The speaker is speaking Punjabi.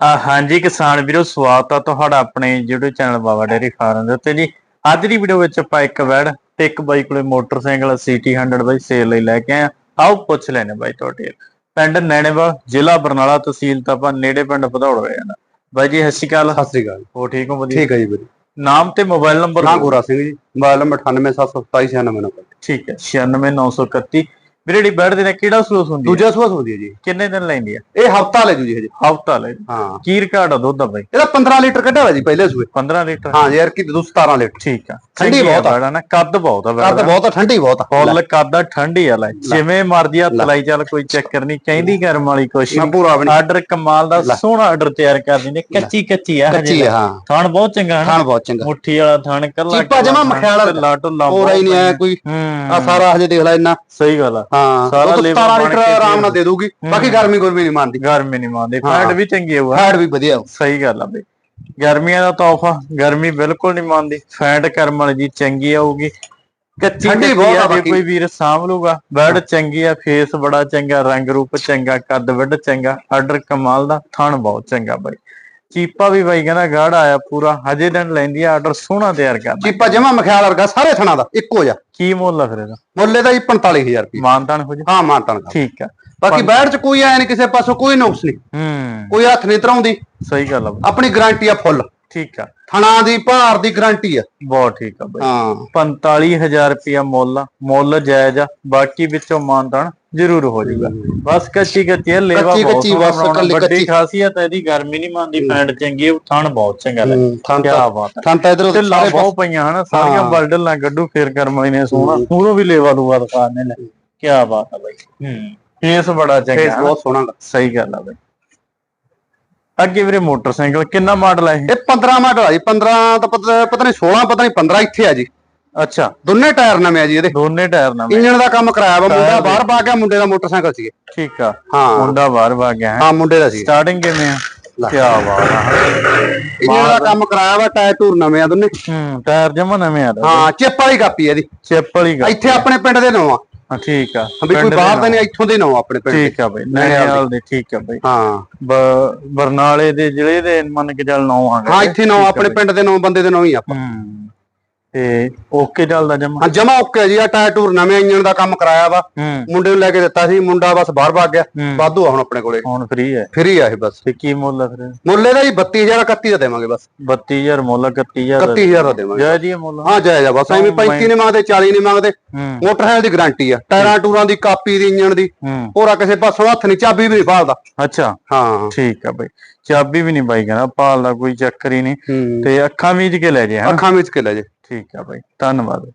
ਆ ਹਾਂਜੀ ਕਿਸਾਨ ਵੀਰੋ ਸਵਾਗਤ ਆ ਤੁਹਾਡਾ ਆਪਣੇ YouTube channel Baba dairy farm ਦੇ ਉੱਤੇ ਜੀ। ਅੱਜ ਦੀ ਵੀਡੀਓ ਵਿੱਚ ਆਪਾਂ ਇੱਕ ਵੈੜ ਤੇ ਇੱਕ ਬਾਈ ਕੋਲੇ ਮੋਟਰਸਾਈਕਲ ਸੀਟੀ 100 ਬਾਈ ਸੇਲ ਲਈ ਲੈ ਕੇ ਆਏ ਆਓ ਪੁੱਛ ਲੈਣੇ ਬਾਈ ਤੁਹਾਡੇ ਪਿੰਡ ਨੈਣੇਵਾ ਜ਼ਿਲ੍ਹਾ ਬਰਨਾਲਾ ਤਹਿਸੀਲ ਤਾਂ ਆਪਾਂ ਨੇੜੇ ਪਿੰਡ ਭਦੌੜ ਹੋਏ ਆ ਬਾਈ ਜੀ ਸਤਿ ਸ਼੍ਰੀ ਅਕਾਲ। ਸਤਿ ਸ੍ਰੀ ਅਕਾਲ ਹੋ ਠੀਕ ਹੋ ਵਧੀਆ? ਠੀਕ ਹੈ ਜੀ ਵੀਰੇ ਨਾਮ ਤੇ ਮੋਬਾਈਲ ਨੰਬਰ ਨਾ ਗੋਰਾ Singh ji. Mobile number 98772969 number ਠੀਕ ਹੈ 96931 ਵੀਰੇ ਦੀ ਵੈੜ ਦੇ ਨਾਲ ਕਿਹੜਾ ਸਲੂਸ ਹੁੰਦੀ ਹੈ? ਦੂਜਾ ਸੁਭਾ ਸੋਦੀ ਹੈ ਜੀ। ਕਿੰਨੇ ਦਿਨ ਲੈਂਦੀ ਆ ਇਹ ਹਫਤਾ ਲੈ ਜੂ ਜੀ। ਹਜੇ ਹਫਤਾ ਲੈ ਹਾਂ। ਕੀ ਰਿਕਾਰਡ ਆ ਦੁੱਧ ਦਾ ਬਾਈ। ਇਹਦਾ 15 ਲੀਟਰ ਕੱਢਿਆ ਹੋਇਆ ਜੀ ਪਹਿਲੇ ਸੂਏ। 15 ਲੀਟਰ? ਹਾਂ ਯਾਰ ਕੀ ਦੂ 17 ਲੀਟਰ। ਠੀਕ ਆ। ਠੰਡੀ ਬਹੁਤ ਆ। ਨਾ ਕੱਦ ਬਹੁਤ ਆ ਕੱਦ। ਬਹੁਤ ਆ ਠੰਡੀ ਬਹੁਤ ਆ। ਫੁੱਲ ਕੱਦ ਆ, ਠੰਡੀ ਆ ਲੈ। ਜਿਵੇਂ ਮਰਦੀ ਹੱਥ ਲਾਈ ਚੱਲ ਕੋਈ ਚੱਕਰ ਨਹੀਂ। ਕਹਿੰਦੀ ਗਰਮ ਵਾਲੀ ਕੁਛ ਨਾ ਨੀ ਪੂਰਾ ਨੀ। ਆਰਡਰ ਕਮਾਲ ਦਾ। ਸੋਹਣਾ ਆਰਡਰ ਤਿਆਰ ਕਰ ਦਿੰਦੇ। ਕੱਚੀ ਕੱਚੀ ਆ। ਕੱਚੀ ਹਜੇ ਹੈ। ਥਣ ਬਹੁਤ ਚੰਗਾ ਹੈ ਖਾਣ ਬਹੁਤ ਚੰਗਾ। ਮੁੱਠੀ ਵਾਲਾ ਥਣ ਕੱਲਾ ਚੀਪਾ ਜਮਾਂ ਮਖਿਆਲ ਲਾ ਪੂਰਾ ਹੀ ਨਹੀਂ ਆਇਆ ਕੋਈ। ਆ ਸਾਰਾ ਹਜੇ ਦੇਖ ਲੈ ਇੰਨਾ। ਸਹੀ ਗੱਲ ਆ। ਹਾਂ ਸਾਰਾ ਉਹ ਤਾਂ ਲੇਵਾ 17 ਬਣ ਲੀਟਰ ਆਰਾਮ ਨਾਲ ਦੇ ਦੂਗੀ ਬਾਕੀ ਗਰਮੀ ਗੁਰਮੀ ਨਹੀਂ ਮੰਨਦੀ। ਗਰਮੀ ਨਹੀਂ ਮੰਨਦੇ ਹਾਂ। ਫੈਟ ਵੀ ਚੰਗੀ ਹੋਊਗਾ ਫੈਟ ਵੀ ਵਧੀਆ ਸਹੀ ਗੱਲ ਆ ਬਈ। ਗਰਮੀਆਂ ਦਾ ਤੋਹਫਾ ਗਰਮੀ ਬਿਲਕੁਲ ਨਹੀਂ ਮੰਨਦੀ। ਫੈਟ ਕਰਮ ਵਾਲੀ ਜੀ ਚੰਗੀ ਆਊਗੀ। ਕੱਚੀ ਠੰਡੀ ਕੱਚੀ ਬਹੁਤ ਆ ਆ ਜੇ ਬਾਕੀ। ਕੋਈ ਵੀਰ ਸਾਂਭ ਲੂਗਾ ਬੈਡ ਚੰਗੀ ਆ ਫੇਸ ਬੜਾ ਚੰਗਾ ਰੰਗ ਰੂਪ ਚੰਗਾ ਕੱਦ ਵੱਡ ਚੰਗਾ ਆਰਡਰ ਕਮਾਲ ਦਾ ਥਣ ਬਹੁਤ ਚੰਗਾ ਬਾਈ। ਚੀਪਾ ਵੀ ਬਾਈ ਕਹਿੰਦਾ ਗਾੜ ਆਇਆ ਪੂਰਾ ਹਜੇ ਦਿਨ ਲੈਂਦੀ ਆ ਆਰਡਰ ਸੋਹਣਾ ਤਿਆਰ ਕਰਦਾ। ਚੀਪਾ ਜਮਾ ਮਖਿਆਲ ਵਰਗਾ ਸਾਰੇ ਥਣਾ ਦਾ ਇੱਕੋ ਜਿਹਾ। ਕੀ ਮੁੱਲ ਆ ਫਿਰ ਇਹਦਾ? ਮੁੱਲੇ ਦਾ ਜੀ 45000 ਰੁਪਏ ਮਾਨਤਾਨ ਹੋ ਜਾ? ਹਾਂ ਮਾਨਤਾਨ ਦਾ ਠੀਕ ਆ। ਬਾਕੀ ਬੈਠ ਚ ਕੋਈ ਆਇਆ ਨਹੀਂ ਕਿਸੇ ਪਾਸੋਂ ਕੋਈ ਨੁਕਸ ਨਹੀਂ ਹੂੰ। ਕੋਈ ਹੱਥ ਨਹੀਂ ਧਰਾਉਂਦੀ। ਸਹੀ ਗੱਲ ਆ। ਆਪਣੀ ਗਾਰੰਟੀ ਆ ਫੁੱਲ ਠੀਕ ਆ। ਥਣਾ ਦੀ ਭਾਰ ਦੀ ਗਾਰੰਟੀ ਆ। ਬਹੁਤ ਠੀਕ ਆ ਬਾਈ। ਹਾਂ। 45000 ਰੁਪਿਆ ਮੁੱਲ ਆ। ਮੁੱਲ ਜਾਇਜ਼ ਆ। ਬਾਕੀ ਵਿੱਚੋਂ ਮਾਨਤਾਨ ਜ਼ਰੂਰ ਹੋ ਜਾਊਗਾ। ਬਸ ਕੱਚੀ ਕੱਚੀ ਆ, ਲੇਵਾ ਕੱਚੀ- ਬਹੁਤ ਕੱਚੀ ਸੋਹਣਾ ਬਸ, ਬਣਾਉਣਾ। ਕੱਲੀ ਵੱਡੀ ਕੱਚੀ। ਖਾਸੀਅਤ ਹੈ ਇਹਦੀ ਗਰਮੀ ਨਹੀਂ ਮੰਨਦੀ। ਫੈਂਟ ਚੰਗੀ ਉਹ ਥਣ ਬਹੁਤ ਚੰਗਾ ਲੱਗ ਥਣ ਕੀ ਤਾਂ ਬਾਤ ਥਣ ਤਾਂ ਇਧਰ ਤੇ ਲਾ ਬਹੁਤ ਪਈਆਂ ਹਨਾ। ਸਾਰੀਆਂ ਹਾਂ। ਬਲਡਲ ਨਾਲ ਗੱਡੂ ਫੇਰ ਕਰਮ ਵਾਲੀ ਨੇ ਸੋਹਣਾ। ਪੂਰੋਂ ਵੀ ਲੇਵਾ ਲੂਆ ਦਿਖਾਣੇ ਲੈ ਕੀ ਬਾਤ ਹੈ ਬਾਈ। ਹੂੰ। ਫੇਸ ਬੜਾ ਚੰਗਾ ਫੇਸ ਹਨਾ। ਬਹੁਤ ਸੋਹਣਾ। ਗਾ। ਸਹੀ ਗੱਲ ਆ ਬਾਈ। ਅੱਗੇ ਵੀਰੇ ਮੋਟਰਸਾਈਕਲ ਕਿੰਨਾ ਮਾਡਲ ਹੈ ਇਹ? ਇਹ 15 ਮਾਡਲ ਆ ਜੀ 15 ਤਾਂ ਪਤਾ ਪਤਾ ਨਹੀਂ 16 ਪਤਾ ਨਹੀਂ 15 ਇੱਥੇ ਆ ਜੀ। ਅੱਛਾ। ਦੋਨੇ ਟਾਇਰ ਨਵੇਂ ਆ ਜੀ ਇਹਦੇ। ਦੋਨੇ ਟਾਇਰ ਨਾਲ ਇੰਜਣ ਦਾ ਕੰਮ ਕਰਾਇਆ ਵਾ ਮੁੰਡਾ ਬਾਹਰ ਪਾ ਗਿਆ ਮੁੰਡੇ ਦਾ ਮੋਟਰਸਾਈਕਲ ਸੀਗੇ। ਠੀਕ ਆ। ਹਾਂ। ਮੁੰਡਾ ਬਾਹਰ ਵਾ ਗਿਆ ਹੈ? ਹਾਂ ਮੁੰਡੇ ਦਾ ਸੀ। ਸਟਾਰਟਿੰਗ ਕਿਵੇਂ ਆ। ਕੀ ਬਾਤ ਆ। ਇੰਜਣ ਦਾ ਕੰਮ ਕਰਾਇਆ ਵਾ ਟਾਇਰ ਟੂਰ ਨਵੇਂ ਆ ਦੋਨੇ। ਹੂੰ ਟਾਇਰ ਜਮਾ ਨਵੇਂ ਆ ਹਾਂ ਚਿੱਪ ਵਾਲੀ ਕਾਪੀ ਆ ਇਹਦੀ। ਚਿੱਪ ਵਾਲੀ ਇੱਥੇ ਆਪਣੇ ਪਿੰਡ ਦੇ ਨਵਾਂ। ਹਾਂ ਠੀਕ ਆ। ਵੀ ਕੋਈ ਬਾਹਰ ਦਾ। ਨਹੀਂ ਇੱਥੋਂ ਦੇ ਨਵਾਂ ਆਪਣੇ ਪਿੰਡ। ਠੀਕ ਆ ਬਈ ਨੈਣਿਆਲ ਦੇ ਠੀਕ ਆ ਬਈ। ਹਾਂ। ਬਰਨਾਲੇ ਦੇ ਜ਼ਿਲ੍ਹੇ ਦੇ ਮੰਨ ਕੇ ਚੱਲ ਨੌ ਆ ਗਏ। ਹਾਂ ਇੱਥੇ ਨਵਾਂ ਆਪਣੇ ਪਿੰਡ ਦੇ ਨਵਾਂ ਬੰਦੇ ਦੇ ਨਵਾਂ ਹੀ ਆ ਹੂੰ। ਤੇ ਓਕੇ ਚੱਲਦਾ ਜਮਾ। ਹਾਂ ਜਮਾ ਓਕੇ ਜੀ ਆ ਟਾਇਰ ਟੂਰ ਨਵੇਂ ਇੰਜਣ ਦਾ ਕੰਮ ਕਰਾਇਆ ਵਾ। ਹੂੰ। ਮੁੰਡੇ ਨੂੰ ਲੈ ਕੇ ਦਿੱਤਾ ਸੀ ਮੁੰਡਾ ਬਸ ਬਾਹਰ ਭੱਗ ਗਿਆ। ਹੂੰ। ਵਾਧੂ ਆ ਹੁਣ ਆਪਣੇ ਕੋਲੇ। ਹੁਣ ਫ੍ਰੀ ਹੈ ਫ੍ਰੀ ਆ ਇਹ ਬਸ। ਤੇ ਕੀ ਮੁੱਲ ਆ ਫਿਰ? ਮੁੱਲੇ ਦਾ ਜੀ 32000 31 ਦਾ ਦੇਵਾਂਗੇ ਬਸ। 32000 ਮੁੱਲ 31000 31000 ਦਾ। ਦੇਵਾਂਗੇ। ਜੈ ਜੀ ਇਹ ਮੁੱਲ? ਹਾਂ ਜਾਇਜ਼ ਆ ਬਸ ਐਵੇਂ 35 ਨਹੀਂ ਮੰਗਦੇ 40 ਨਹੀਂ ਮੰਗਦੇ। ਹੂੰ। ਮੋਟਰਸਾਈਕਲ ਦੀ ਗਾਰੰਟੀ ਆ। ਟਾਇਰਾਂ ਟੂਰਾਂ ਦੀ ਕਾਪੀ ਦੀ ਇੰਜਣ ਦੀ। ਹੂੰ। ਹੋਰਾ ਕਿਸੇ ਪਾਸੋਂ ਹੱਥ ਨਹੀਂ ਚਾਬੀ ਵੀ ਨਹੀਂ ਫਾਲਦਾ ਅੱਛਾ। ਹਾਂ ਠੀਕ ਆ ਬਈ। ਚਾਬੀ ਵੀ ਨਹੀਂ ਬਾਈ ਕਹਿੰਦਾ ਭਾਲ ਦਾ ਕੋਈ ਚੱਕਰ ਹੀ ਨਹੀਂ ਹੂੰ। ਤੇ ਅੱਖਾਂ ਮੀਚ ਕੇ ਲੈ ਜੇ ਹਨਾ? ਅੱਖਾਂ ਵਿੱਚ ਕੇ ਲੈ ਜੇ। ਠੀਕ ਆ ਬਾਈ ਧੰਨਵਾਦ।